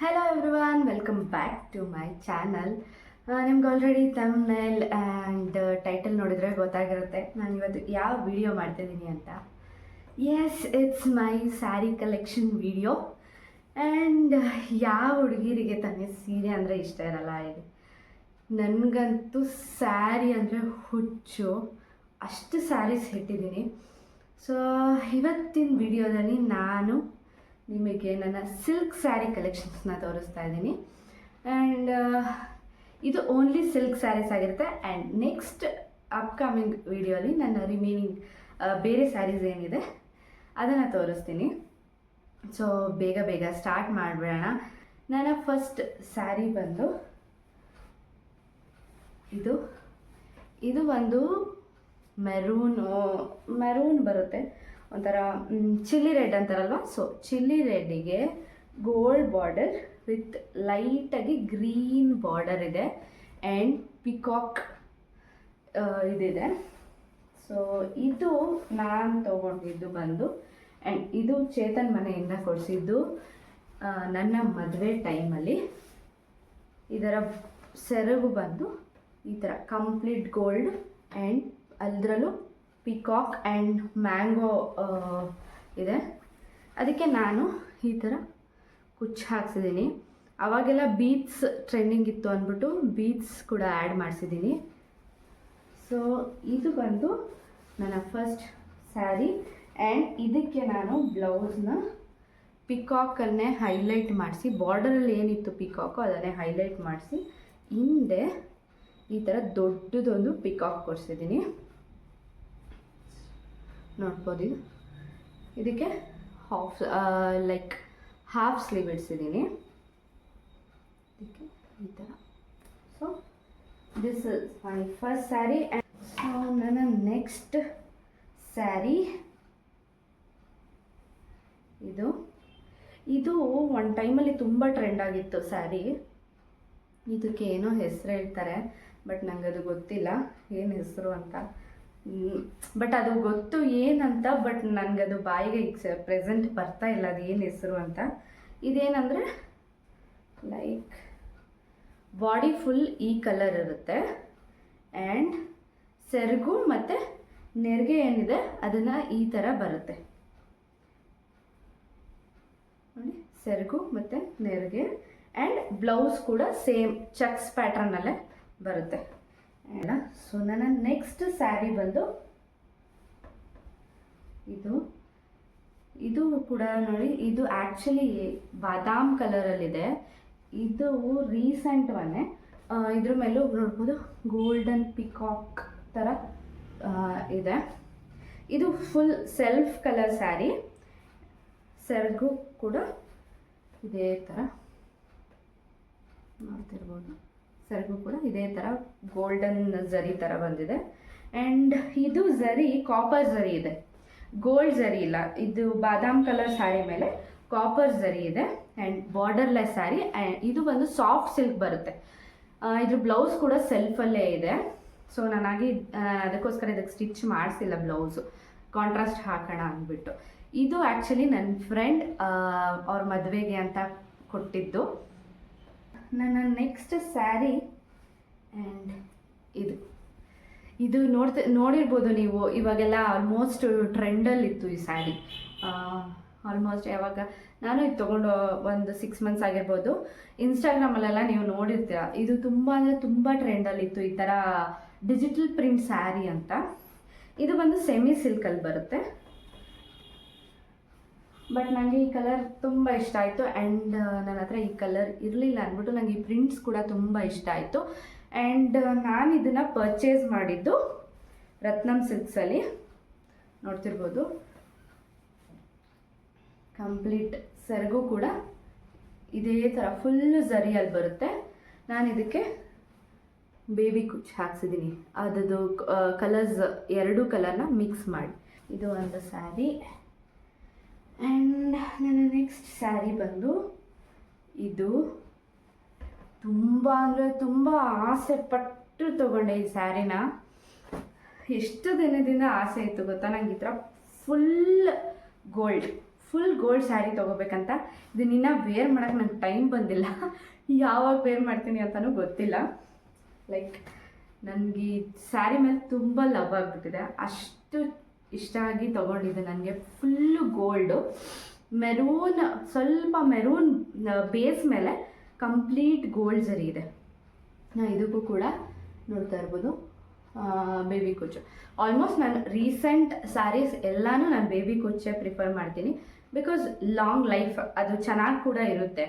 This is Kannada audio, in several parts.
Hello everyone welcome back to my channel ನಿಮ್ಗೆ ಆಲ್ರೆಡಿ ತಮ್ನೆಲ್ ಆ್ಯಂಡ್ ಟೈಟಲ್ ನೋಡಿದ್ರೆ ಗೊತ್ತಾಗಿರುತ್ತೆ. ನಾನು ಇವತ್ತು ಯಾವ ವಿಡಿಯೋ ಮಾಡ್ತಿದ್ದೀನಿ ಅಂತ. Yes it's my sari collection video and ಯಾವ ಹುಡುಗಿರಿಗೆ ತಾನೇ ಸೀರೆ ಅಂದರೆ ಇಷ್ಟ ಇರಲ್ಲ ಹೇಳಿ. ನನಗಂತೂ ಸ್ಯಾರಿ ಅಂದರೆ ಹುಚ್ಚು. ಅಷ್ಟು ಸ್ಯಾರೀಸ್ ಇಟ್ಟಿದ್ದೀನಿ. ಸೊ ಇವತ್ತಿನ ವಿಡಿಯೋದಲ್ಲಿ ನಾನು ನಿಮಗೆ ನನ್ನ ಸಿಲ್ಕ್ ಸ್ಯಾರಿ ಕಲೆಕ್ಷನ್ಸ್ನ ತೋರಿಸ್ತಾ ಇದ್ದೀನಿ. ಆ್ಯಂಡ್ ಇದು ಓನ್ಲಿ ಸಿಲ್ಕ್ ಸ್ಯಾರೀಸ್ ಆಗಿರುತ್ತೆ. ಆ್ಯಂಡ್ ನೆಕ್ಸ್ಟ್ ಅಪ್ಕಮಿಂಗ್ ವಿಡಿಯೋಲಿ ನನ್ನ ರಿಮೈನಿಂಗ್ ಬೇರೆ ಸ್ಯಾರೀಸ್ ಏನಿದೆ, ಅದನ್ನು ತೋರಿಸ್ತೀನಿ. ಸೊ ಬೇಗ ಬೇಗ ಸ್ಟಾರ್ಟ್ ಮಾಡಿಬಿಡೋಣ. ನನ್ನ ಫಸ್ಟ್ ಸ್ಯಾರಿ ಬಂದು, ಇದು ಇದು ಒಂದು ಮೆರೂನು ಮೆರೂನ್ ಬರುತ್ತೆ. ಒಂಥರ ಚಿಲ್ಲಿ ರೆಡ್ ಅಂತಾರಲ್ವ? ಸೊ ಚಿಲ್ಲಿ ರೆಡ್ಡಿಗೆ ಗೋಲ್ಡ್ ಬಾರ್ಡರ್ ವಿತ್ ಲೈಟಾಗಿ ಗ್ರೀನ್ ಬಾರ್ಡರ್ ಇದೆ ಆ್ಯಂಡ್ ಪಿಕಾಕ್ ಇದಿದೆ. ಸೊ ಇದು ನಾನು ತೊಗೊಂಡಿದ್ದು ಬಂದು ಆ್ಯಂಡ್ ಇದು ಚೇತನ್ ಮನೆಯಿಂದ ಕೊಡಿಸಿದ್ದು ನನ್ನ ಮದುವೆ ಟೈಮಲ್ಲಿ ಇದರ ಸೆರಗು ಬಂದು ಈ ಥರ ಕಂಪ್ಲೀಟ್ ಗೋಲ್ಡ್ ಆ್ಯಂಡ್ ಅದರಲ್ಲೂ ಪಿಕಾಕ್ ಆ್ಯಂಡ್ ಮ್ಯಾಂಗೋ ಇದೆ. ಅದಕ್ಕೆ ನಾನು ಈ ಥರ ಕುಚ್ಚು ಹಾಕ್ಸಿದ್ದೀನಿ. ಅವಾಗೆಲ್ಲ ಬೀಟ್ಸ್ ಟ್ರೆಂಡಿಂಗ್ ಇತ್ತು ಅಂದ್ಬಿಟ್ಟು ಬೀಟ್ಸ್ ಕೂಡ ಆ್ಯಡ್ ಮಾಡಿಸಿದ್ದೀನಿ. ಸೊ ಇದು ಬಂದು ನನ್ನ ಫಸ್ಟ್ ಸ್ಯಾರಿ ಆ್ಯಂಡ್ ಇದಕ್ಕೆ ನಾನು ಬ್ಲೌಸ್ನ ಪಿಕಾಕನ್ನೇ ಹೈಲೈಟ್ ಮಾಡಿಸಿ ಬಾರ್ಡರಲ್ಲಿ ಏನಿತ್ತು ಪಿಕಾಕು ಅದನ್ನೇ ಹೈಲೈಟ್ ಮಾಡಿಸಿ, ಹಿಂದೆ ಈ ಥರ ದೊಡ್ಡದೊಂದು ಪಿಕಾಕ್ ಕೊಡಿಸಿದ್ದೀನಿ. ನೋಡ್ಬೋದು ಇದು ಇದಕ್ಕೆ ಹಾಫ್ ಲೈಕ್ ಹಾಫ್ ಸ್ಲೀವ್ ಇಡ್ಸಿದ್ದೀನಿ. ಇದಕ್ಕೆ ಈ ಥರ so this is my first sari so ನನ್ನ ನೆಕ್ಸ್ಟ್ ಸ್ಯಾರಿ ಇದು. ಇದು ಒಂದು ಟೈಮಲ್ಲಿ ತುಂಬ ಟ್ರೆಂಡ್ ಆಗಿತ್ತು ಸ್ಯಾರಿ ಇದಕ್ಕೆ ಏನೋ ಹೆಸರು ಹೇಳ್ತಾರೆ ಬಟ್ ನನಗದು ಗೊತ್ತಿಲ್ಲ, ಏನು ಹೆಸರು ಅಂತ. ಬಟ್ ಅದು ಗೊತ್ತು ಏನಂತ ಬಟ್ ನನಗದು ಬಾಯಿಗೆ ಈಗ ಪ್ರೆಸೆಂಟ್ ಬರ್ತಾ ಇಲ್ಲ, ಅದು ಏನು ಹೆಸರು ಅಂತ. ಇದೇನಂದರೆ ಲೈಕ್ ಬಾಡಿ ಫುಲ್ ಈ ಕಲರ್ ಇರುತ್ತೆ. ಆ್ಯಂಡ್ ಸೆರಗು ಮತ್ತು ನೆರಿಗೆ ಏನಿದೆ, ಅದನ್ನು ಈ ಥರ ಬರುತ್ತೆ. ನೋಡಿ, ಸೆರಗು ಮತ್ತು ನೆರಿಗೆ. ಆ್ಯಂಡ್ ಬ್ಲೌಸ್ ಕೂಡ ಸೇಮ್, ಚಕ್ಸ್ ಪ್ಯಾಟ್ರನ್ನಲ್ಲೇ ಬರುತ್ತೆ. ಸೊ ನನ್ನ ನೆಕ್ಸ್ಟ್ ಸ್ಯಾರಿ ಬಂದು ಇದು. ಇದು ಕೂಡ ನೋಡಿ, ಇದು ಆ್ಯಕ್ಚುಲಿ ಬಾದಾಮ್ ಕಲರಲ್ಲಿದೆ ಇದು ರೀಸೆಂಟ್ ಒನ್ನೇ ಇದ್ರ ಮೇಲೂ ನೋಡ್ಬೋದು ಗೋಲ್ಡನ್ ಪಿಕಾಕ್ ಥರ ಇದೆ. ಇದು ಫುಲ್ ಸೆಲ್ಫ್ ಕಲರ್ ಸ್ಯಾರಿ ಸೆಲ್ಗೂ ಕೂಡ ಇದೇ ಥರ ನೋಡ್ತಿರ್ಬೋದು. ಸೆರಗು ಕೂಡ ಇದೇ ಥರ ಗೋಲ್ಡನ್ ಝರಿ ಥರ ಬಂದಿದೆ. ಆ್ಯಂಡ್ ಇದು ಝರಿ ಕಾಪರ್ ಝರಿ ಇದೆ. ಗೋಲ್ಡ್ ಝರಿ ಇಲ್ಲ. ಇದು ಬಾದಾಮ್ ಕಲರ್ ಸ್ಯಾರಿ ಮೇಲೆ ಕಾಪರ್ ಝರಿ ಇದೆ. ಆ್ಯಂಡ್ ಬಾರ್ಡರ್ಲೆಸ್ ಸ್ಯಾರಿ ಇದು ಬಂದು ಸಾಫ್ಟ್ ಸಿಲ್ಕ್ ಬರುತ್ತೆ. ಇದ್ರ ಬ್ಲೌಸ್ ಕೂಡ ಸೆಲ್ಫಲ್ಲೇ ಇದೆ. ಸೊ ನನಗೆ ಅದಕ್ಕೋಸ್ಕರ ಇದಕ್ಕೆ ಸ್ಟಿಚ್ ಮಾಡಿಸಿಲ್ಲ ಬ್ಲೌಸು ಕಾಂಟ್ರಾಸ್ಟ್ ಹಾಕೋಣ ಅಂದ್ಬಿಟ್ಟು. ಇದು ಆ್ಯಕ್ಚುಲಿ ನನ್ನ ಫ್ರೆಂಡ್ ಅವ್ರ ಮದುವೆಗೆ ಅಂತ ಕೊಟ್ಟಿದ್ದು. ನನ್ನ ನೆಕ್ಸ್ಟ್ ಸ್ಯಾರಿ ಆ್ಯಂಡ್ ಇದು. ಇದು ನೋಡ್ತ, ನೋಡಿರ್ಬೋದು ನೀವು, ಇವಾಗೆಲ್ಲ ಆಲ್ಮೋಸ್ಟ್ ಟ್ರೆಂಡಲ್ಲಿತ್ತು ಈ ಸ್ಯಾರಿ ಆಲ್ಮೋಸ್ಟ್ ಯಾವಾಗ, ನಾನು ಇದು ತೊಗೊಂಡು ಒಂದು ಸಿಕ್ಸ್ ಮಂತ್ಸ್ ಆಗಿರ್ಬೋದು. ಇನ್ಸ್ಟಾಗ್ರಾಮಲ್ಲೆಲ್ಲ ನೀವು ನೋಡಿರ್ತೀರ. ಇದು ತುಂಬ ಅಂದರೆ ತುಂಬ ಟ್ರೆಂಡಲ್ಲಿತ್ತು ಈ ಥರ ಡಿಜಿಟಲ್ ಪ್ರಿಂಟ್ ಸ್ಯಾರಿ ಅಂತ. ಇದು ಬಂದು ಸೆಮಿ ಸಿಲ್ಕಲ್ಲಿ ಬರುತ್ತೆ. ಬಟ್ ನನಗೆ ಈ ಕಲರ್ ತುಂಬ ಇಷ್ಟ ಆಯಿತು. ಆ್ಯಂಡ್ ನನ್ನ ಹತ್ರ ಈ ಕಲರ್ ಇರಲಿಲ್ಲ ಅಂದ್ಬಿಟ್ಟು ನನಗೆ ಈ ಪ್ರಿಂಟ್ಸ್ ಕೂಡ ತುಂಬ ಇಷ್ಟ ಆಯಿತು. ಆ್ಯಂಡ್ ನಾನು ಇದನ್ನು ಪರ್ಚೇಸ್ ಮಾಡಿದ್ದು ರತ್ನಂ ಸಿಲ್ಕ್ಸಲ್ಲಿ ನೋಡ್ತಿರ್ಬೋದು. ಕಂಪ್ಲೀಟ್ ಸೆರಗು ಕೂಡ ಇದೇ ಥರ ಫುಲ್ಲು ಝರಿಯಲ್ಲಿ ಬರುತ್ತೆ. ನಾನು ಇದಕ್ಕೆ ಬೇಬಿ ಕುಚ್ ಹಾಕ್ಸಿದ್ದೀನಿ ಅದದು ಕಲರ್ಸ್ ಎರಡು ಕಲರ್ನ ಮಿಕ್ಸ್ ಮಾಡಿ. ಇದು ಒಂದು ಸ್ಯಾರಿ ಆ್ಯಂಡ್ ನನ್ನ ನೆಕ್ಸ್ಟ್ ಸ್ಯಾರಿ ಬಂದು ಇದು ತುಂಬ ಅಂದರೆ ತುಂಬ ಆಸೆ ಪಟ್ಟು ತೊಗೊಂಡೆ ಈ ಸ್ಯಾರಿನ ಎಷ್ಟು ದಿನದಿಂದ ಆಸೆ ಇತ್ತು ಗೊತ್ತಾ? ನಂಗೆ ಈ ಥರ full gold full gold sari ತೊಗೋಬೇಕಂತ. ಇದನ್ನ ವೇರ್ ಮಾಡೋಕ್ಕೆ ನಂಗೆ ಟೈಮ್ ಬಂದಿಲ್ಲ. ಯಾವಾಗ ವೇರ್ ಮಾಡ್ತೀನಿ ಅಂತಲೂ ಗೊತ್ತಿಲ್ಲ. ಲೈಕ್ ನನಗೆ ಸ್ಯಾರಿ ಮೇಲೆ ತುಂಬ ಲವ್ ಆಗಿಬಿಟ್ಟಿದೆ. ಅಷ್ಟು ಇಷ್ಟ ಆಗಿ ತೊಗೊಂಡಿದ್ದೆ ನನಗೆ ಫುಲ್ಲು ಗೋಲ್ಡು ಮೆರೂನ್ ಸ್ವಲ್ಪ ಮೆರೂನ್ ಬೇಸ್ ಮೇಲೆ ಕಂಪ್ಲೀಟ್ ಗೋಲ್ಡ್ ಜರಿ ಇದೆ. ನಾ ಇದಕ್ಕೂ ಕೂಡ ನೋಡ್ತಾ ಇರ್ಬೋದು. ಬೇಬಿ ಕುಚ್ಚು ಆಲ್ಮೋಸ್ಟ್ ನಾನು ರೀಸೆಂಟ್ ಸ್ಯಾರೀಸ್ ಎಲ್ಲನೂ ನಾನು ಬೇಬಿ ಕುಚ್ಚೆ ಪ್ರಿಫರ್ ಮಾಡ್ತೀನಿ. ಬಿಕಾಸ್ ಲಾಂಗ್ ಲೈಫ್ ಅದು ಚೆನ್ನಾಗಿ ಕೂಡ ಇರುತ್ತೆ.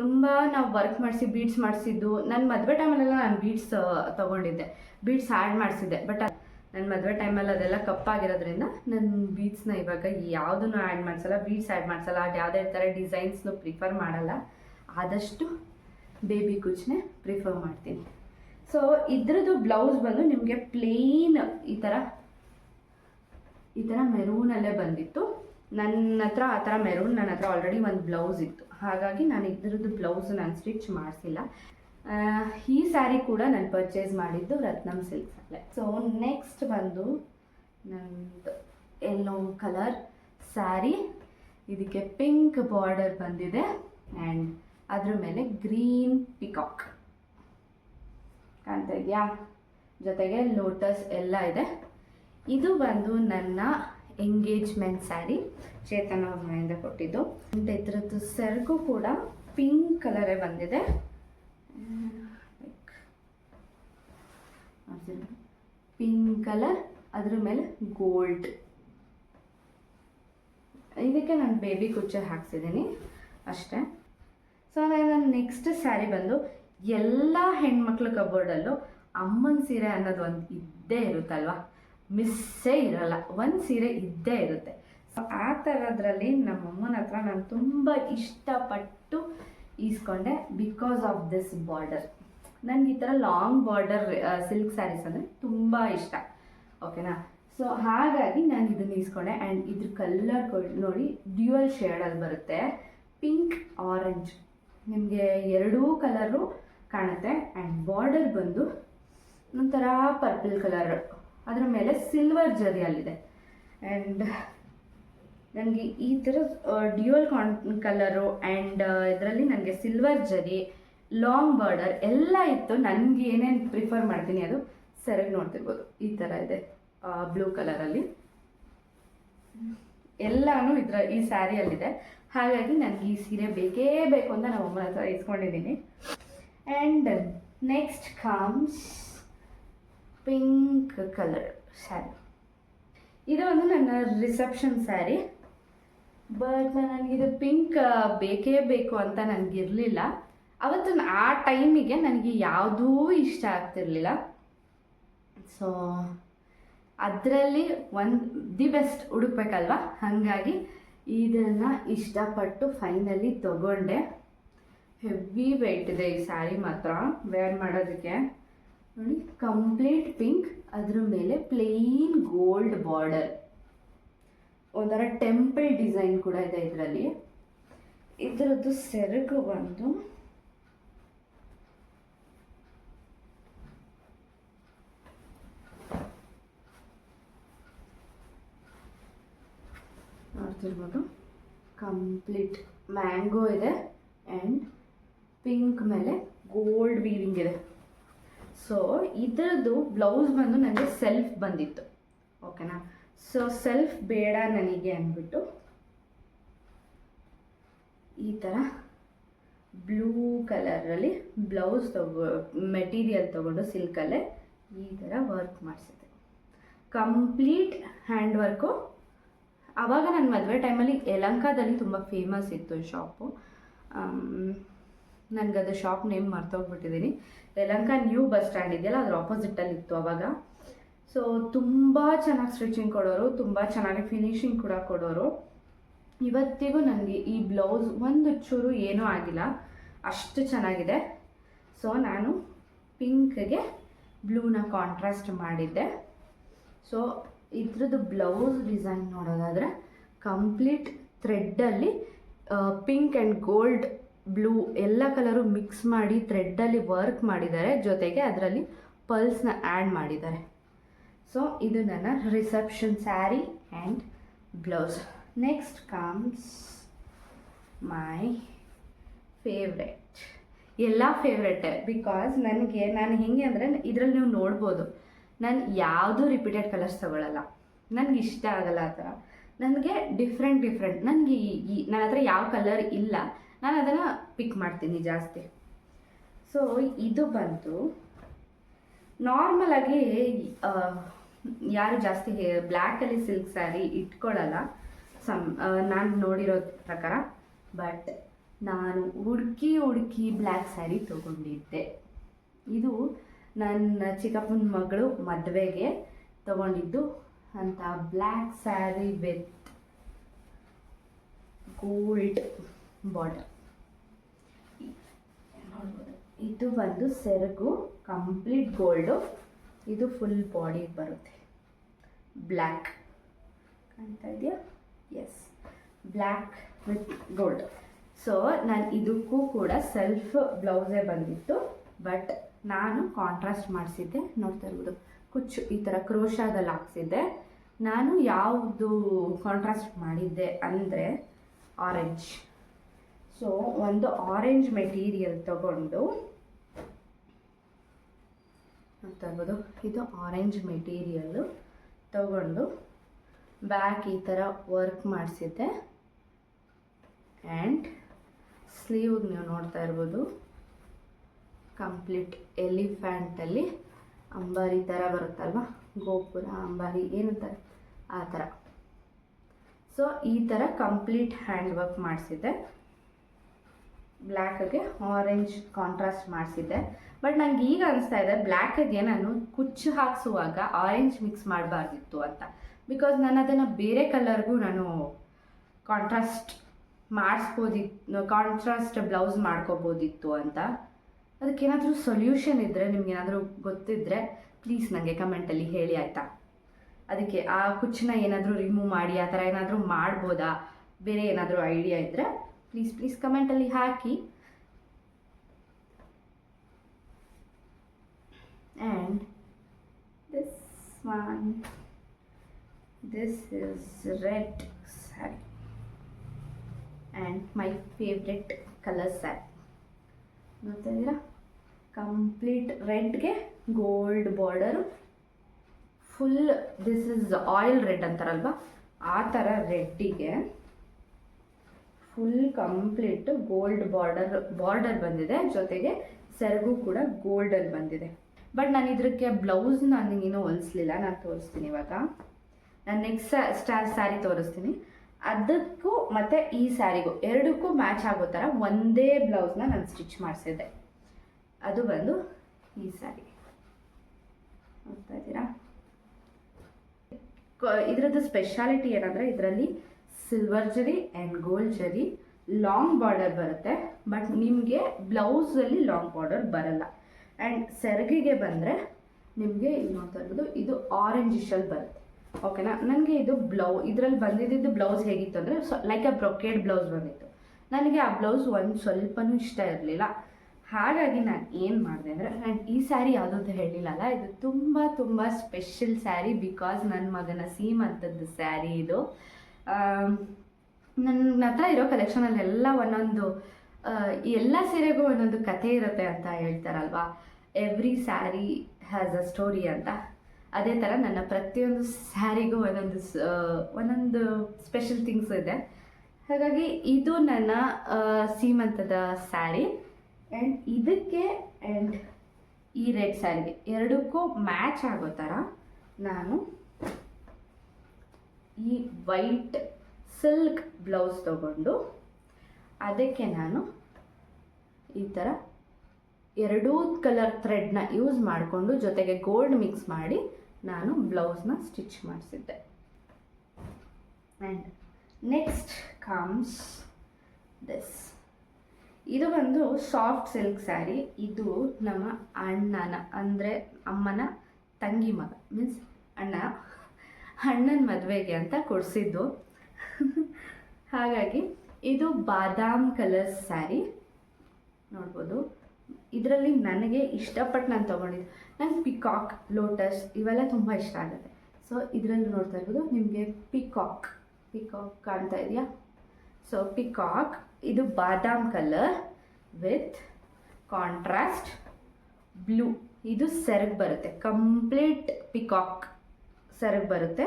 ತುಂಬ ನಾವು ವರ್ಕ್ ಮಾಡಿಸಿ ಬೀಡ್ಸ್ ಮಾಡಿಸಿದ್ದು. ನನ್ನ ಮದುವೆ ಟೈಮಲ್ಲೆಲ್ಲ ನಾನು ಬೀಡ್ಸ್ ತೊಗೊಂಡಿದ್ದೆ. Beads add ಮಾಡಿಸಿದ್ದೆ. ಬಟ್ ನನ್ನ ಮದುವೆ ಟೈಮಲ್ಲಿ ಅದೆಲ್ಲ ಕಪ್ಪಾಗಿರೋದ್ರಿಂದ ನನ್ನ ಬೀಡ್ಸ್ನ ಇವಾಗ ಯಾವುದನ್ನು ಆ್ಯಡ್ ಮಾಡಿಸಲ್ಲ ಬೀಡ್ಸ್ ಆ್ಯಡ್ ಮಾಡಿಸಲ್ಲ, ಅದು ಯಾವುದೇ ಥರ ಡಿಸೈನ್ಸ್ನು ಪ್ರಿಫರ್ ಮಾಡಲ್ಲ. ಆದಷ್ಟು ಬೇಬಿ ಕುಚ್ಚನ್ನೇ ಪ್ರಿಫರ್ ಮಾಡ್ತೀನಿ. ಸೊ ಇದ್ರದ್ದು ಬ್ಲೌಸ್ ಬಂದು ನಿಮಗೆ ಪ್ಲೇನ್ ಈ ಥರ ಈ ಥರ ಮೆರೂನಲ್ಲೇ ಬಂದಿತ್ತು. ನನ್ನ ಹತ್ರ ಆ ಥರ ಮೆರೂನ್ ನನ್ನ ಹತ್ರ ಆಲ್ರೆಡಿ ಒಂದು ಬ್ಲೌಸ್ ಇತ್ತು. ಹಾಗಾಗಿ ನಾನು ಇದ್ರದ್ದು ಬ್ಲೌಸ್ ನಾನು ಸ್ಟಿಚ್ ಮಾಡಿಸಿಲ್ಲ. ಈ ಸ್ಯಾರಿ ಕೂಡ ನಾನು ಪರ್ಚೇಸ್ ಮಾಡಿದ್ದು ರತ್ನಂ ಸಿಲ್ಕ್ಸಲ್ಲೇ ಸೊ ನೆಕ್ಸ್ಟ್ ಬಂದು ನಂದು ಎಲ್ಲೋ ಕಲರ್ ಸ್ಯಾರಿ ಇದಕ್ಕೆ ಪಿಂಕ್ ಬಾರ್ಡರ್ ಬಂದಿದೆ. ಆ್ಯಂಡ್ ಅದ್ರ ಮೇಲೆ ಗ್ರೀನ್ ಪಿಕಾಕ್ ಕಾಣ್ತಾ ಇದೆಯಾ? ಜೊತೆಗೆ ಲೋಟಸ್ ಎಲ್ಲ ಇದೆ. ಇದು ಬಂದು ನನ್ನ ಎಂಗೇಜ್ಮೆಂಟ್ ಸ್ಯಾರಿ ಚೇತನ ಅವ್ರ ಮನೆಯಿಂದ ಕೊಟ್ಟಿದ್ದು. ಎತ್ತರದ್ದು ಸೆರಗು ಕೂಡ ಪಿಂಕ್ ಕಲರೇ ಬಂದಿದೆ. ಪಿಂಕ್ ಕಲರ್ ಅದ್ರ ಮೇಲೆ ಗೋಲ್ಡ್ ಇದಕ್ಕೆ ನಾನು ಬೇಬಿ ಕುಚ್ಚ ಹಾಕ್ಸಿದ್ದೀನಿ ಅಷ್ಟೇ. ಸೊ ನನ್ನ ನೆಕ್ಸ್ಟ್ ಸ್ಯಾರಿ ಬಂದು ಎಲ್ಲ ಹೆಣ್ಮಕ್ಳ ಕಬೋರ್ಡಲ್ಲೂ ಅಮ್ಮನ ಸೀರೆ ಅನ್ನೋದು ಒಂದು ಇದ್ದೇ ಇರುತ್ತಲ್ವ? ಮಿಸ್ಸೇ ಇರಲ್ಲ, ಒಂದು ಸೀರೆ ಇದ್ದೇ ಇರುತ್ತೆ. ಸೊ ಆ ಥರದ್ರಲ್ಲಿ ನಮ್ಮಮ್ಮನ ಹತ್ರ ನಾನು ತುಂಬ ಇಷ್ಟಪಟ್ಟು ಈಸ್ಕೊಂಡೆ ಬಿಕಾಸ್ ಆಫ್ ದಿಸ್ ಬಾರ್ಡರ್ ನನಗೆ ಈ ಥರ ಲಾಂಗ್ ಬಾರ್ಡರ್ ಸಿಲ್ಕ್ ಸ್ಯಾರೀಸ್ ಅಂದರೆ ತುಂಬ ಇಷ್ಟ. ಓಕೆನಾ ಸೊ ಹಾಗಾಗಿ ನಾನು ಇದನ್ನು ಈಸ್ಕೊಂಡೆ ಆ್ಯಂಡ್ ಇದ್ರ ಕಲರ್ ನೋಡಿ ಡ್ಯೂಯಲ್ ಶೇಡಲ್ಲಿ ಬರುತ್ತೆ. ಪಿಂಕ್ ಆರೆಂಜ್ ನಿಮಗೆ ಎರಡೂ ಕಲರು ಕಾಣುತ್ತೆ ಆ್ಯಂಡ್ ಬಾರ್ಡರ್ ಬಂದು ಒಂಥರ ಪರ್ಪಲ್ ಕಲರ್ ಅದರ ಮೇಲೆ ಸಿಲ್ವರ್ ಜರಿಯಲ್ಲಿದೆ. ಆ್ಯಂಡ್ ನನಗೆ ಈ ಥರ ಡ್ಯೂಯಲ್ ಕಾನ್ ಕಲರು ಆ್ಯಂಡ್ ಇದರಲ್ಲಿ ನನಗೆ ಸಿಲ್ವರ್ ಜರಿ ಲಾಂಗ್ ಬಾರ್ಡರ್ ಎಲ್ಲ ಇತ್ತು. ನನಗೆ ಏನೇನು ಪ್ರಿಫರ್ ಮಾಡ್ತೀನಿ ಅದು ಸರಿಯಾಗಿ ನೋಡ್ತಿರ್ಬೋದು. ಈ ಥರ ಇದೆ ಬ್ಲೂ ಕಲರಲ್ಲಿ ಎಲ್ಲಾನು ಇದ್ರ, ಈ ಸ್ಯಾರಿಯಲ್ಲಿದೆ ಹಾಗಾಗಿ ನನಗೆ ಈ ಸೀರೆ ಬೇಕೇ ಬೇಕು ಅಂತ ನಾನು ಅಮ್ಮನ ಹತ್ರ ಇಸ್ಕೊಂಡಿದ್ದೀನಿ. And next comes pink colour sari ಇದು ಒಂದು ನನ್ನ ರಿಸೆಪ್ಷನ್ ಸ್ಯಾರಿ ಬಟ್ ನನಗಿದು ಪಿಂಕ್ ಬೇಕೇ ಬೇಕು ಅಂತ ನನಗಿರಲಿಲ್ಲ ಅವತ್ತು ಆ ಟೈಮಿಗೆ ನನಗೆ ಯಾವುದೂ ಇಷ್ಟ ಆಗ್ತಿರಲಿಲ್ಲ. ಸೊ ಅದರಲ್ಲಿ ಒಂದು ದಿ ಬೆಸ್ಟ್ ಹುಡುಕ್ಬೇಕಲ್ವ ಹಾಗಾಗಿ ಇದನ್ನು ಇಷ್ಟಪಟ್ಟು ಫೈನಲಿ ತಗೊಂಡೆ. ಹೆವಿ ವೆಯ್ಟ್ ಇದೆ ಈ ಸ್ಯಾರಿ ಮಾತ್ರ ವೇರ್ ಮಾಡೋದಕ್ಕೆ. ನೋಡಿ ಕಂಪ್ಲೀಟ್ ಪಿಂಕ್ ಅದ್ರ ಮೇಲೆ ಪ್ಲೇನ್ ಗೋಲ್ಡ್ ಬಾರ್ಡರ್ ಒಂಥರ ಟೆಂಪಲ್ ಡಿಸೈನ್ ಕೂಡ ಇದೆ ಇದರಲ್ಲಿ. ಇದರದ್ದು ಸೆರಗು ಬಂದು ನೋಡ್ತಿರ್ಬೋದು. ಕಂಪ್ಲೀಟ್ ಮ್ಯಾಂಗೋ ಇದೆ ಆ್ಯಂಡ್ ಪಿಂಕ್ ಮೇಲೆ ಗೋಲ್ಡ್ ವೀವಿಂಗ್ ಇದೆ. ಸೊ ಇದರದ್ದು ಬ್ಲೌಸ್ ಬಂದು ನನಗೆ ಸೆಲ್ಫ್ ಬಂದಿತ್ತು. ಓಕೆನಾ ಸೊ ಸೆಲ್ಫ್ ಬೇಡ ನನಗೆ ಅಂದ್ಬಿಟ್ಟು ಈ ಥರ ಬ್ಲೂ ಕಲರಲ್ಲಿ ಬ್ಲೌಸ್ ತಗೋ ಮೆಟೀರಿಯಲ್ ತೊಗೊಂಡು ಸಿಲ್ಕಲ್ಲೇ ಈ ಥರ ವರ್ಕ್ ಮಾಡಿಸಿದೆ ಕಂಪ್ಲೀಟ್ ಹ್ಯಾಂಡ್ ವರ್ಕು ಆವಾಗ ನನ್ನ ಮದುವೆ ಟೈಮಲ್ಲಿ ಯಲಂಕಾದಲ್ಲಿ ತುಂಬ ಫೇಮಸ್ ಇತ್ತು ಶಾಪು ನನಗದು ಶಾಪ್ ನೇಮ್ ಮರ್ತೋಗ್ಬಿಟ್ಟಿದ್ದೀನಿ ಯಲಂಕಾ ನ್ಯೂ ಬಸ್ ಸ್ಟ್ಯಾಂಡ್ ಇದೆಯಲ್ಲ, ಅದ್ರ ಆಪೋಸಿಟಲ್ಲಿ ಇತ್ತು ಅವಾಗ. ಸೊ ತುಂಬ ಚೆನ್ನಾಗಿ ಸ್ಟಿಚಿಂಗ್ ಕೊಡೋರು, ತುಂಬ ಚೆನ್ನಾಗಿ ಫಿನಿಶಿಂಗ್ ಕೂಡ ಕೊಡೋರು. ಇವತ್ತಿಗೂ ನನಗೆ ಈ ಬ್ಲೌಸ್ ಒಂದು ಚೂರು ಏನೂ ಆಗಿಲ್ಲ. ಅಷ್ಟು ಚೆನ್ನಾಗಿದೆ. ಸೊ ನಾನು ಪಿಂಕ್ಗೆ ಬ್ಲೂನ ಕಾಂಟ್ರಾಸ್ಟ್ ಮಾಡಿದ್ದೆ. ಸೊ ಇದ್ರದ್ದು ಬ್ಲೌಸ್ ಡಿಸೈನ್ ನೋಡೋದಾದರೆ ಕಂಪ್ಲೀಟ್ ಥ್ರೆಡ್ಡಲ್ಲಿ ಪಿಂಕ್ ಆ್ಯಂಡ್ ಗೋಲ್ಡ್ ಬ್ಲೂ ಎಲ್ಲ ಕಲರು ಮಿಕ್ಸ್ ಮಾಡಿ ಥ್ರೆಡ್ಡಲ್ಲಿ ವರ್ಕ್ ಮಾಡಿದ್ದಾರೆ. ಜೊತೆಗೆ ಅದರಲ್ಲಿ ಪಲ್ಸ್ನ ಆ್ಯಡ್ ಮಾಡಿದ್ದಾರೆ. ಸೊ ಇದು ನನ್ನ reception sari and blouse next comes my favourite ಎಲ್ಲ ಫೇವ್ರೆಟೇ ಬಿಕಾಸ್ ನನಗೆ, ನಾನು ಹೆಂಗೆ ಅಂದರೆ ಇದರಲ್ಲಿ ನೀವು ನೋಡ್ಬೋದು. ನಾನು ಯಾವುದೂ ರಿಪೀಟೆಡ್ ಕಲರ್ಸ್ ತಗೊಳ್ಳಲ್ಲ ನನಗೆ ಇಷ್ಟ ಆಗಲ್ಲ ಆ ಥರ. ನನಗೆ ಡಿಫ್ರೆಂಟ್ ಡಿಫ್ರೆಂಟ್ ನನಗೆ ಈ ನನ್ನ ಹತ್ರ ಯಾವ ಕಲರ್ ಇಲ್ಲ. ನಾನು ಅದನ್ನು ಪಿಕ್ ಮಾಡ್ತೀನಿ ಜಾಸ್ತಿ. ಸೊ ಇದು ಬಂತು. ನಾರ್ಮಲಾಗಿ ಯಾರು ಜಾಸ್ತಿ ಬ್ಲ್ಯಾಕಲ್ಲಿ ಸಿಲ್ಕ್ ಸ್ಯಾರಿ ಇಟ್ಕೊಳ್ಳಲ್ಲ ಸಮ್ ನಾನು ನೋಡಿರೋ ಪ್ರಕಾರ. ಬಟ್ ನಾನು ಹುಡುಕಿ ಹುಡುಕಿ ಬ್ಲ್ಯಾಕ್ ಸ್ಯಾರಿ ತೊಗೊಂಡಿದ್ದೆ. ಇದು ನನ್ನ ಚಿಕ್ಕಪ್ಪನ ಮಗಳು ಮದುವೆಗೆ ತಗೊಂಡಿದ್ದು ಅಂತ black sari with gold border ಇದು ಬಂದು ಸೆರಗು ಕಂಪ್ಲೀಟ್ ಗೋಲ್ಡು ಇದು ಫುಲ್ ಬಾಡಿಗೆ ಬರುತ್ತೆ. ಬ್ಲ್ಯಾಕ್ ಅಂತ ಇದೆಯಾ? Yes black with gold so ನಾನು ಇದಕ್ಕೂ ಕೂಡ ಸೆಲ್ಫ್ ಬ್ಲೌಸೇ ಬಂದಿತ್ತು. ಬಟ್ ನಾನು ಕಾಂಟ್ರಾಸ್ಟ್ ಮಾಡಿಸಿದ್ದೆ. ನೋಡ್ತಾ ಇರ್ಬೋದು. ಕುಚ್ಚು ಈ ಥರ ಕ್ರೋಶಾದಲ್ಲಿ ಹಾಕ್ಸಿದ್ದೆ. ನಾನು ಯಾವುದು ಕಾಂಟ್ರಾಸ್ಟ್ ಮಾಡಿದ್ದೆ ಅಂದರೆ ಆರೆಂಜ್ ಸೊ ಒಂದು ಆರೆಂಜ್ ಮೆಟೀರಿಯಲ್ ತಗೊಂಡು ನೋಡ್ತಾ ಇರ್ಬೋದು ಇದು ಆರೆಂಜ್ ಮೆಟೀರಿಯಲ್ಲು ತಗೊಂಡು ಬ್ಯಾಕ್ ಈ ಥರ ವರ್ಕ್ ಮಾಡಿಸಿದ್ದೆ. ಆ್ಯಂಡ್ ಸ್ಲೀವ್ಗೆ ನೀವು ನೋಡ್ತಾ ಇರ್ಬೋದು. ಕಂಪ್ಲೀಟ್ ಎಲಿಫ್ಯಾಂಟಲ್ಲಿ ಅಂಬಾರಿ ಥರ ಬರುತ್ತಲ್ವ? ಗೋಪುರ, ಅಂಬಾರಿ ಏನಂತಾರೆ ಆ ಥರ ಸೊ ಈ ಥರ ಕಂಪ್ಲೀಟ್ ಹ್ಯಾಂಡ್ ವರ್ಕ್ ಮಾಡಿಸಿದ್ದೆ. ಬ್ಲ್ಯಾಕ್ಗೆ ಆರೆಂಜ್ ಕಾಂಟ್ರಾಸ್ಟ್ ಮಾಡಿಸಿದ್ದೆ. ಬಟ್ ನನಗೆ ಈಗ ಅನಿಸ್ತಾ ಇದೆ ಬ್ಲ್ಯಾಕಿಗೆ ನಾನು ಕುಚ್ಚು ಹಾಕಿಸುವಾಗ ಆರೆಂಜ್ ಮಿಕ್ಸ್ ಮಾಡಬಾರ್ದಿತ್ತು ಅಂತ. ಬಿಕಾಸ್ ನಾನು ಅದನ್ನು ಬೇರೆ ಕಲರ್ಗೂ ನಾನು ಕಾಂಟ್ರಾಸ್ಟ್ ಮಾಡಿಸ್ಬೋದಿತ್ತು ಕಾಂಟ್ರಾಸ್ಟ್ ಬ್ಲೌಸ್ ಮಾಡ್ಕೋಬೋದಿತ್ತು ಅಂತ. ಅದಕ್ಕೇನಾದರೂ ಸೊಲ್ಯೂಷನ್ ಇದ್ದರೆ ನಿಮಗೇನಾದರೂ ಗೊತ್ತಿದ್ದರೆ ಪ್ಲೀಸ್ ನನಗೆ ಕಮೆಂಟಲ್ಲಿ ಹೇಳಿ ಆಯಿತಾ? ಅದಕ್ಕೆ ಆ ಕುಚ್ಚನ್ನ ಏನಾದರೂ ರಿಮೂವ್ ಮಾಡಿ, ಆ ಥರ ಏನಾದರೂ ಮಾಡ್ಬೋದಾ? ಬೇರೆ ಏನಾದರೂ ಐಡಿಯಾ ಇದ್ದರೆ ಪ್ಲೀಸ್ ಪ್ಲೀಸ್ ಕಮೆಂಟಲ್ಲಿ ಹಾಕಿ. And this one this is red sari and my favourite colour sari ನೋಡ್ತಾ ಇದ್ದೀರಾ complete ರೆಡ್ಗೆ gold border full this is oil red ಅಂತಾರಲ್ವ? ಆ ಥರ ರೆಡ್ಡಿಗೆ full complete gold border border ಬಂದಿದೆ. ಜೊತೆಗೆ ಸೆರಗು ಕೂಡ ಗೋಲ್ಡಲ್ಲಿ ಬಂದಿದೆ. ಬಟ್ ನಾನು ಇದಕ್ಕೆ ಬ್ಲೌಸ್ ನಾನು ಇನ್ನೂ ಹೊಲಿಸ್ಲಿಲ್ಲ. ನಾನು ತೋರಿಸ್ತೀನಿ ಇವಾಗ. ನಾನು ನೆಕ್ಸ್ಟ್ ಸ್ಟಾರ್ ಸ್ಯಾರಿ ತೋರಿಸ್ತೀನಿ. ಅದಕ್ಕೂ ಮತ್ತು ಈ ಸ್ಯಾರಿಗೂ ಎರಡಕ್ಕೂ ಮ್ಯಾಚ್ ಆಗೋ ಥರ ಒಂದೇ ಬ್ಲೌಸ್ನ ನಾನು ಸ್ಟಿಚ್ ಮಾಡಿಸಿದ್ದೆ. ಅದು ಬಂದು ಈ ಸ್ಯಾರಿ ನೋಡ್ತಾ ಇದ್ದೀರಾ? ಇದರದ್ದು ಸ್ಪೆಷಾಲಿಟಿ ಏನಂದರೆ ಇದರಲ್ಲಿ ಸಿಲ್ವರ್ ಜರಿ ಆ್ಯಂಡ್ ಗೋಲ್ಡ್ ಜರಿ ಲಾಂಗ್ ಬಾರ್ಡರ್ ಬರುತ್ತೆ ಬಟ್ ನಿಮಗೆ ಬ್ಲೌಸಲ್ಲಿ ಲಾಂಗ್ ಬಾರ್ಡರ್ ಬರಲ್ಲ. ಆ್ಯಂಡ್ ಸೆರಗಿಗೆ ಬಂದರೆ ನಿಮಗೆ ಇಲ್ಲಿ ಅಂತ ಇದು ಆರೆಂಜಿಶಲ್ಲಿ ಬರುತ್ತೆ. ಓಕೆನಾ ನನಗೆ ಇದು ಬ್ಲೌ ಇದರಲ್ಲಿ ಬಂದಿದ್ದು ಬ್ಲೌಸ್ ಹೇಗಿತ್ತು ಅಂದರೆ, so like a brocade blouse ಬಂದಿತ್ತು. ನನಗೆ ಆ ಬ್ಲೌಸ್ ಒಂದು ಸ್ವಲ್ಪನೂ ಇಷ್ಟ ಇರಲಿಲ್ಲ. ಹಾಗಾಗಿ ನಾನು ಏನು ಮಾಡಿದೆ ಅಂದರೆ ಆ್ಯಂಡ್ ಈ ಸ್ಯಾರಿ ಯಾವುದು ಅಂತ ಹೇಳಿಲ್ಲಲ್ಲ ಇದು ತುಂಬ ತುಂಬ ಸ್ಪೆಷಲ್ ಸ್ಯಾರಿ ಬಿಕಾಸ್ ನನ್ನ ಮಗನ ಸೀಮಂತದ್ದು ಸ್ಯಾರಿ ಇದು. ನನ್ನ ಹತ್ರ ಇರೋ ಕಲೆಕ್ಷನಲ್ಲೆಲ್ಲ ಒಂದೊಂದು ಎಲ್ಲ ಸೀರೆಗೂ ಒಂದೊಂದು ಕಥೆ ಇರುತ್ತೆ ಅಂತ ಹೇಳ್ತಾರಲ್ವಾ? Every sari has a story ಅಂತ. ಅದೇ ಥರ ನನ್ನ ಪ್ರತಿಯೊಂದು ಸ್ಯಾರಿಗೂ ಒಂದೊಂದು ಒಂದೊಂದು ಸ್ಪೆಷಲ್ ಥಿಂಗ್ಸ್ ಇದೆ. ಹಾಗಾಗಿ ಇದು ನನ್ನ ಸೀಮಂತದ ಸ್ಯಾರಿ ಆ್ಯಂಡ್ ಇದಕ್ಕೆ ಆ್ಯಂಡ್ ಈ ರೆಡ್ ಸ್ಯಾರಿಗೆ ಎರಡಕ್ಕೂ ಮ್ಯಾಚ್ ಆಗೋ ಥರ ನಾನು ಈ ವೈಟ್ ಸಿಲ್ಕ್ ಬ್ಲೌಸ್ ತಗೊಂಡು ಅದಕ್ಕೆ ನಾನು ಈ ಥರ ಎರಡೂ ಕಲರ್ ಥ್ರೆಡ್ನ ಯೂಸ್ ಮಾಡಿಕೊಂಡು ಜೊತೆಗೆ ಗೋಲ್ಡ್ ಮಿಕ್ಸ್ ಮಾಡಿ ನಾನು ಬ್ಲೌಸ್ನ ಸ್ಟಿಚ್ ಮಾಡಿಸಿದ್ದೆ. ಆ್ಯಂಡ್ ನೆಕ್ಸ್ಟ್ ಕಮ್ಸ್ ದಿಸ್ ಇದು ಒಂದು ಸಾಫ್ಟ್ ಸಿಲ್ಕ್ ಸ್ಯಾರಿ. ಇದು ನಮ್ಮ ಅಣ್ಣನ, ಅಂದರೆ ಅಮ್ಮನ ತಂಗಿ ಮಗ ಮೀನ್ಸ್ ಅಣ್ಣ. ಅಣ್ಣನ ಮದುವೆಗೆ ಅಂತ ಕೊಡಿಸಿದ್ದು. ಹಾಗಾಗಿ ಇದು ಬಾದಾಮ್ ಕಲರ್ ಸ್ಯಾರಿ. ನೋಡ್ಬೋದು. ಇದರಲ್ಲಿ ನನಗೆ ಇಷ್ಟಪಟ್ಟು ನಾನು ತೊಗೊಂಡಿದ್ದು. ನಂಗೆ ಪಿಕಾಕ್ ಲೋಟಸ್ ಇವೆಲ್ಲ ತುಂಬ ಇಷ್ಟ ಆಗುತ್ತೆ. ಸೊ ಇದರಲ್ಲಿ ನೋಡ್ತಾ ಇರ್ಬೋದು, ನಿಮಗೆ ಪಿಕಾಕ್ ಪಿಕಾಕ್ ಕಾಣ್ತಾ ಇದೆಯಾ? ಸೊ ಪಿಕಾಕ್ ಇದು ಬಾದಾಮ್ ಕಲರ್ ವಿತ್ ಕಾಂಟ್ರಾಸ್ಟ್ ಬ್ಲೂ ಇದು ಸೆರಗ್ ಬರುತ್ತೆ. ಕಂಪ್ಲೀಟ್ ಪಿಕಾಕ್ ಸೆರಗ್ ಬರುತ್ತೆ.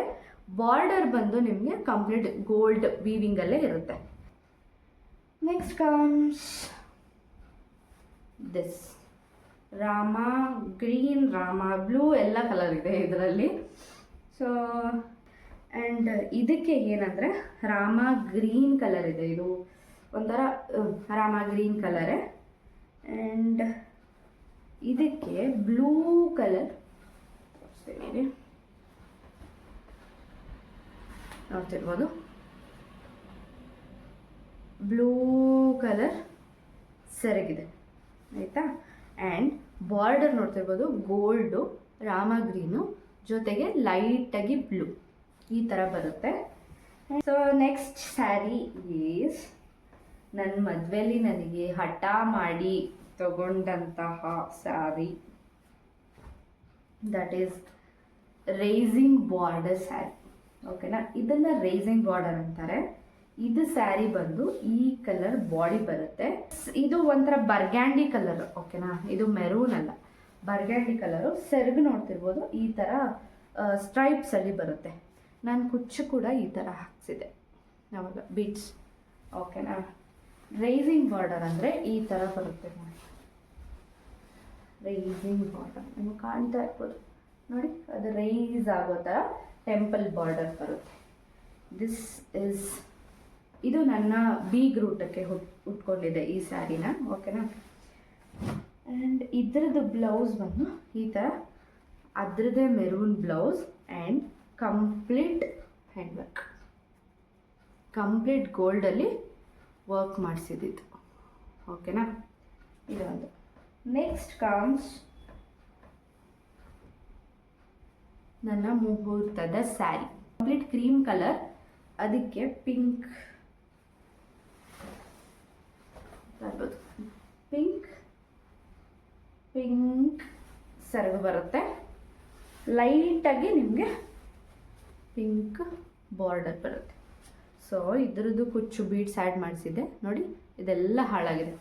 ಬಾರ್ಡರ್ ಬಂದು ನಿಮಗೆ ಕಂಪ್ಲೀಟ್ ಗೋಲ್ಡ್ ವೀವಿಂಗಲ್ಲೇ ಇರುತ್ತೆ. Next comes. This Rama, green Rama, blue ಎಲ್ಲ ಕಲರ್ ಇದೆ ಇದರಲ್ಲಿ. ಸೊ ಆ್ಯಂಡ್ ಇದಕ್ಕೆ ಏನಂದರೆ ರಾಮ ಗ್ರೀನ್ ಕಲರ್ ಇದೆ ಇದು. ಒಂಥರ ರಾಮ ಗ್ರೀನ್ ಕಲರೇ. ಆ್ಯಂಡ್ ಇದಕ್ಕೆ ಬ್ಲೂ ಕಲರ್. ನೋಡ್ತಿರ್ಬೋದು ಬ್ಲೂ ಕಲರ್ ಸೆರಗಿದೆ. ಆಯಿತಾ? ಆ್ಯಂಡ್ ಬಾರ್ಡರ್ ನೋಡ್ತಿರ್ಬೋದು ಗೋಲ್ಡು ರಾಮ ಗ್ರೀನು ಜೊತೆಗೆ ಲೈಟಾಗಿ ಬ್ಲೂ ಈ ಥರ ಬರುತ್ತೆ. ಸೊ ನೆಕ್ಸ್ಟ್ ಸ್ಯಾರಿ ಈಸ್ ನನ್ನ ಮದುವೆಯಲ್ಲಿ ನನಗೆ ಹಠ ಮಾಡಿ ತಗೊಂಡಂತಹ sari that is rising border sari ಓಕೆನಾ ಇದನ್ನು ರೇಸಿಂಗ್ ಬಾರ್ಡರ್ ಅಂತಾರೆ. ಇದು ಸ್ಯಾರಿ ಬಂದು ಈ ಕಲರ್ ಬಾಡಿ ಬರುತ್ತೆ. ಇದು ಒಂಥರ ಬರ್ಗ್ಯಾಂಡಿ ಕಲರ್ ಓಕೆನಾ ಇದು ಮೆರೂನ್ ಅಲ್ಲ. ಬರ್ಗ್ಯಾಂಡಿ ಕಲರು ಸೆರಗು ನೋಡ್ತಿರ್ಬೋದು, ಈ ಥರ ಸ್ಟ್ರೈಪ್ಸ್ ಅಲ್ಲಿ ಬರುತ್ತೆ. ನಾನು ಕುಚ್ಚು ಕೂಡ ಈ ಥರ ಹಾಕ್ಸಿದೆ. ಯಾವಾಗ ಬೀಚ್ ಓಕೆನಾ ರೈಸಿಂಗ್ ಬಾರ್ಡರ್ ಅಂದರೆ ಈ ಥರ ಬರುತ್ತೆ ನೋಡಿ. ರೈಸಿಂಗ್ ಬಾರ್ಡರ್ ನಿಮಗೆ ಕಾಣ್ತಾ ಇರ್ಬೋದು. ನೋಡಿ, ಅದು ರೈಸ್ ಆಗೋ ಥರ ಟೆಂಪಲ್ ಬಾರ್ಡರ್ ಬರುತ್ತೆ. ದಿಸ್ ಇಸ್ ಇದು ನನ್ನ ಬೀಗ್ ರೂಟಕ್ಕೆ ಹುಟ್ ಉಟ್ಕೊಂಡಿದೆ ಈ ಸ್ಯಾರಿನ ಓಕೆನಾ ಆ್ಯಂಡ್ ಇದ್ರದ್ದು ಬ್ಲೌಸ್ ಬಂದು ಈ ಥರ ಅದ್ರದ್ದೇ maroon blouse and complete hand work complete ಗೋಲ್ಡಲ್ಲಿ work ಮಾಡಿಸಿದ್ದು ಓಕೆನಾ ಇದೊಂದು. ನೆಕ್ಸ್ಟ್ ಕಮ್ಸ್ ನನ್ನ ಮುಹೂರ್ತದ ಸ್ಯಾರಿ. ಕಂಪ್ಲೀಟ್ ಕ್ರೀಮ್ ಕಲರ್ ಅದಕ್ಕೆ ಪಿಂಕ್ ಪಿಂಕ್ ಪಿಂಕ್ ಸೆರಗು ಬರುತ್ತೆ. ಲೈಟಾಗಿ ನಿಮಗೆ ಪಿಂಕ್ ಬಾರ್ಡರ್ ಬರುತ್ತೆ. ಸೊ ಇದರದ್ದು ಕುಚ್ಚು ಬೀಡ್ಸ್ ಆ್ಯಡ್ ಮಾಡಿಸಿದ್ದೆ. ನೋಡಿ, ಇದೆಲ್ಲ ಹಾಳಾಗಿದೆ.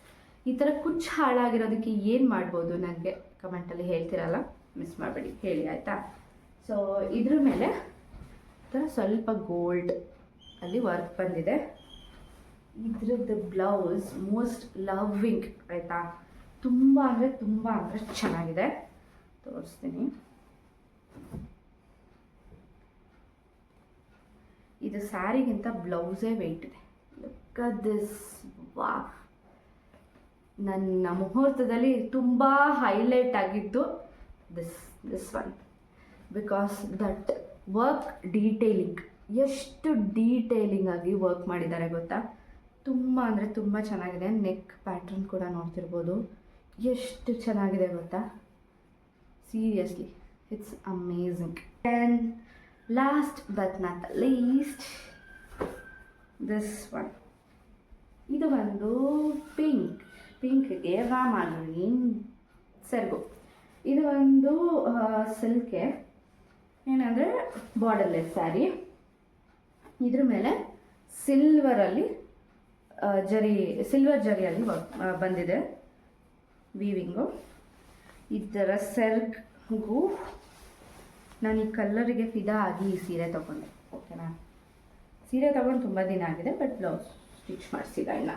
ಈ ಥರ ಕುಚ್ಚು ಹಾಳಾಗಿರೋದಕ್ಕೆ ಏನು ಮಾಡ್ಬೋದು? ನನಗೆ ಕಮೆಂಟಲ್ಲಿ ಹೇಳ್ತಿರಲ್ಲ? ಮಿಸ್ ಮಾಡಬೇಡಿ. ಹೇಳಿ, ಆಯಿತಾ? ಸೊ ಇದ್ರ ಮೇಲೆ ಥರ ಸ್ವಲ್ಪ ಗೋಲ್ಡ್ ಅಲ್ಲಿ ವರ್ಕ್ ಬಂದಿದೆ. ಇದ್ರದ್ದು ಬ್ಲೌಸ್ ಮೋಸ್ಟ್ ಲವ್ವಿಂಗ್ ಆಯಿತಾ? ತುಂಬ ಅಂದರೆ ತುಂಬ ಅಂದರೆ ಚೆನ್ನಾಗಿದೆ. ತೋರಿಸ್ತೀನಿ. ಇದು ಸ್ಯಾರಿಗಿಂತ ಬ್ಲೌಸೇ ವೆಯ್ಟ್ ಇದೆ. ಲುಕ್ ದಿಸ್ ವಾ ನನ್ನ ಮುಹೂರ್ತದಲ್ಲಿ ತುಂಬ ಹೈಲೈಟ್ ಆಗಿದ್ದು this this one because that work detailing ಎಷ್ಟು ಡೀಟೇಲಿಂಗ್ ಆಗಿ ವರ್ಕ್ ಮಾಡಿದ್ದಾರೆ ಗೊತ್ತಾ? ತುಂಬ ಅಂದರೆ ತುಂಬ ಚೆನ್ನಾಗಿದೆ. ನೆಕ್ ಪ್ಯಾಟ್ರನ್ ಕೂಡ ನೋಡ್ತಿರ್ಬೋದು. ಎಷ್ಟು ಚೆನ್ನಾಗಿದೆ ಗೊತ್ತಾ? Seriously it's amazing and last but not least this one ಇದು ಒಂದು ಪಿಂಕ್ ಪಿಂಕ್ಗೆ ರಾಮ ಗ್ರೀನ್ ಸೆರಗು ಇದು ಒಂದು ಸಿಲ್ಕೆ ಏನಂದರೆ ಬಾರ್ಡರ್ಲೆಸ್ ಸ್ಯಾರಿ ಇದ್ರ ಮೇಲೆ ಸಿಲ್ವರಲ್ಲಿ ಜರಿ ಸಿಲ್ವರ್ ಜರಿಯಲ್ಲಿ ಬಂದಿದೆ ವೀವಿಂಗು ಇದರ ಸೆರ್ಗೂ ನಾನು ಈ ಕಲ್ಲರಿಗೆ ಫಿದಾ ಆಗಿ ಈ ಸೀರೆ ತೊಗೊಂಡೆ. ಓಕೆನಾ ಸೀರೆ ತೊಗೊಂಡು ತುಂಬ ದಿನ ಆಗಿದೆ ಬಟ್ ಬ್ಲೌಸ್ ಸ್ಟಿಚ್ ಮಾಡಿಸಿಲ್ಲ ಇಲ್ಲ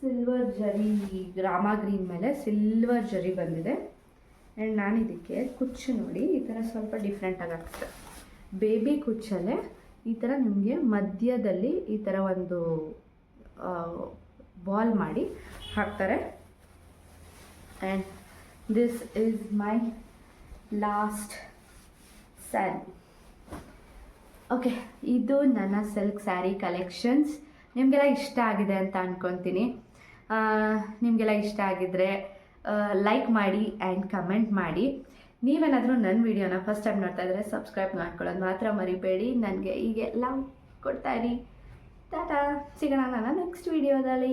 ಸಿಲ್ವರ್ ಜರಿ ಗ್ರಾಮ ಗ್ರೀನ್ ಮೇಲೆ ಸಿಲ್ವರ್ ಜರಿ ಬಂದಿದೆ. ಆ್ಯಂಡ್ ನಾನು ಇದಕ್ಕೆ ಕುಚ್ಚು ನೋಡಿ, ಈ ಥರ ಸ್ವಲ್ಪ ಡಿಫ್ರೆಂಟಾಗಿ ಆಗ್ತದೆ ಬೇಬಿ ಕುಚ್ಚಲ್ಲೇ ಈ ಥರ ನಿಮಗೆ ಮಧ್ಯದಲ್ಲಿ ಈ ಥರ ಒಂದು ಬಾಲ್ ಮಾಡಿ ಹಾಕ್ತಾರೆ. And this is my last sari okay ಇದು ನನ್ನ ಸಿಲ್ಕ್ ಸ್ಯಾರಿ ಕಲೆಕ್ಷನ್ಸ್ ನಿಮಗೆಲ್ಲ ಇಷ್ಟ ಆಗಿದೆ ಅಂತ ಅಂದ್ಕೊತೀನಿ ನಿಮಗೆಲ್ಲ ಇಷ್ಟ ಆಗಿದ್ದರೆ ಲೈಕ್ ಮಾಡಿ ಆ್ಯಂಡ್ ಕಮೆಂಟ್ ಮಾಡಿ. ನೀವೇನಾದರೂ ನನ್ನ ವಿಡಿಯೋನ ಫಸ್ಟ್ ಟೈಮ್ ನೋಡ್ತಾ ಇದ್ದರೆ ಸಬ್ಸ್ಕ್ರೈಬ್ ಮಾಡ್ಕೊಳ್ಳೋದು ಮಾತ್ರ ಮರಿಬೇಡಿ. ನನಗೆ ಹೀಗೆ ಲವ್ ಕೊಡ್ತಾ ಇರಿ. ಟಾಟಾ ಸಿಗೋಣ ನಾನು ನೆಕ್ಸ್ಟ್ ವಿಡಿಯೋದಲ್ಲಿ